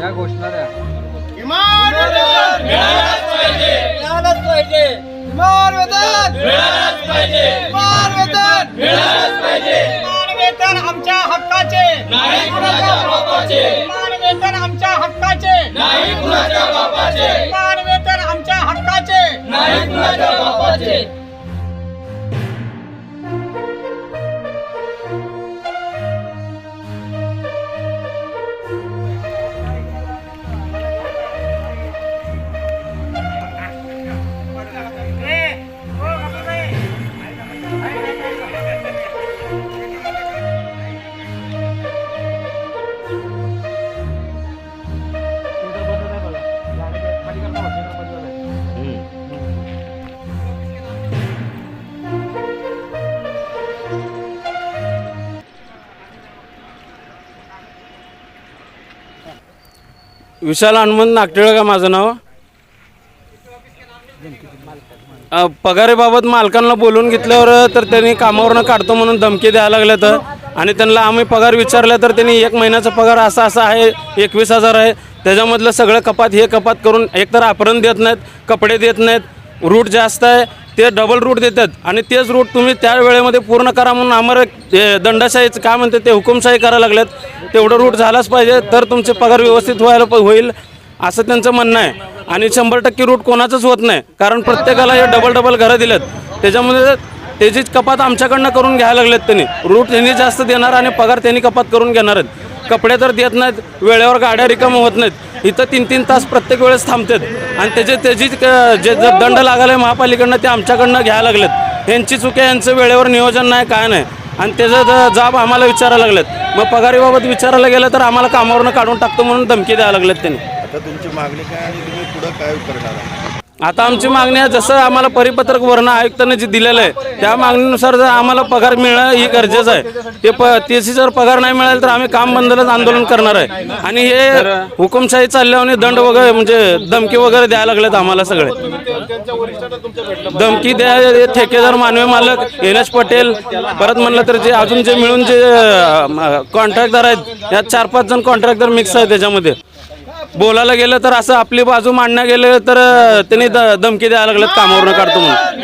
या घोषणा द्या. किमान वेतन मिळालंच पाहिजे. मिळालंच पाहिजे. किमान वेतन पाहिजे. किमान वेतन मिळालंच पाहिजे. किमान वेतन विशाल हनुमंत नागटिळक का माझं नाव? पगारेबाबत मालकांना बोलून घेतल्यावर तर त्यांनी कामावरनं काढतो म्हणून धमकी द्यायला लागल्या तर. आणि त्यांना आम्ही पगार विचारला तर त्यांनी एक महिन्याचा पगार असा असा आहे एकवीस हजार आहे. त्याच्यामधलं सगळं कपात हे कपात करून एकतर आपरण देत नाहीत कपडे देत नाहीत रूट जास्त आहे. ते डबल रूट देतात. आणि तेच रूट तुम्ही त्या वेळेमध्ये पूर्ण करा म्हणून आम्हाला हे दंडशाहीचं काय म्हणते ते हुकुमशाही करायला लागल्यात तेवढं रूट झालाच पाहिजे तर तुमचे पगार व्यवस्थित व्हायला प- होईल असं त्यांचं म्हणणं आहे. आणि शंभर टक्के रूट कोणाचंच होत नाही कारण प्रत्येकाला हे डबल डबल घरं दिलेत. त्याच्यामध्ये त्याचीच कपात आमच्याकडनं करून घ्यायला लागलेत त्यांनी. रूट त्यांनी जास्त देणार आणि पगार त्यांनी कपात करून घेणार आहेत. कपडे तर देत नाहीत वेळेवर गाड्या रिकाम होत नाहीत. इथं तीन तीन तास प्रत्येक वेळेस थांबतात. आणि त्याचे त्याची जे जर दंड लागायला आहे महापालिकेकडनं ते आमच्याकडनं घ्यायला लागलेत. यांची चुके यांचं वेळेवर नियोजन नाही काय नाही. आणि त्याचं ज- जाब आम्हाला विचारायला लागलेत. मग पगारीबाबत विचारायला गेलं तर आम्हाला कामावरनं काढून टाकतो म्हणून धमकी द्यायला लागलेत त्यांनी. आता तुमची मागणी काय आणि तुम्ही पुढं काय करणार आता आमची मागणी आहे जसं आम्हाला परिपत्रक वर्ण आयुक्तांनी जे दिलेलं आहे त्या मागणीनुसार जर आम्हाला पगार मिळणं ही गरजेचं आहे. ते प त्याची जर पगार नाही मिळाला तर आम्ही काम बंदलच आंदोलन करणार आहे. आणि हे हुकुमशाही चालल्याने दंड वगैरे म्हणजे धमकी वगैरे द्यायला लागलेत आम्हाला सगळे. धमकी द्या ठेकेदार मानवी मालक एन एस पटेल परत म्हणलं तर जे अजून जे मिळून जे कॉन्ट्रॅक्टदार आहेत यात चार पाच जण कॉन्ट्रॅक्टर मिक्स आहे त्याच्यामध्ये. बोलायला गेलं तर असं आपली बाजू मांडण्या गेलं तर त्यांनी द- धमकी द्यायला लागलं कामावरनं काढतो म्हणून.